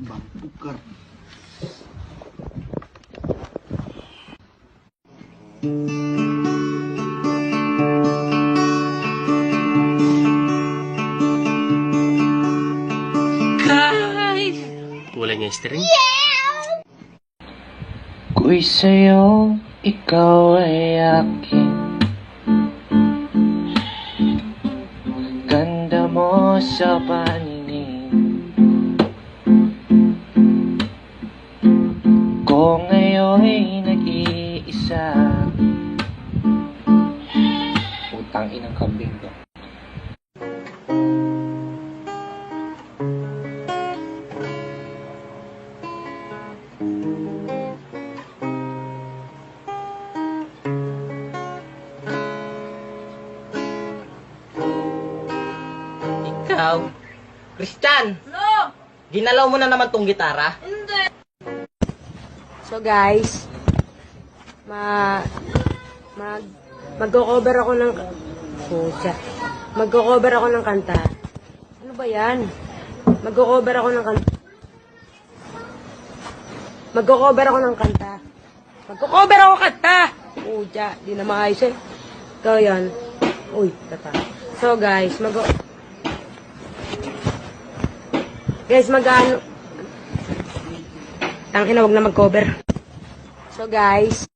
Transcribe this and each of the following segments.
kembang puker. Boleh ngestring? Kui ikaw ay akin Ganda mo sa panin Utang inang kambing to Ikaw? Christian! No! Ginalaw mo na naman tong gitara? So guys, ma mag magko-cover ako ng Pucha. Magko-cover ako ng kanta. Ano ba 'yan? Magko-cover ako ng kanta. Magko-cover ako ng kanta. Magko-cover ako kanta. Pucha, di na maayos eh. Ikaw 'yan. Uy, tata. So guys, mag Guys, mag-ano Tangin na, wag na mag-cover. So guys,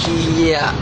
七夕呀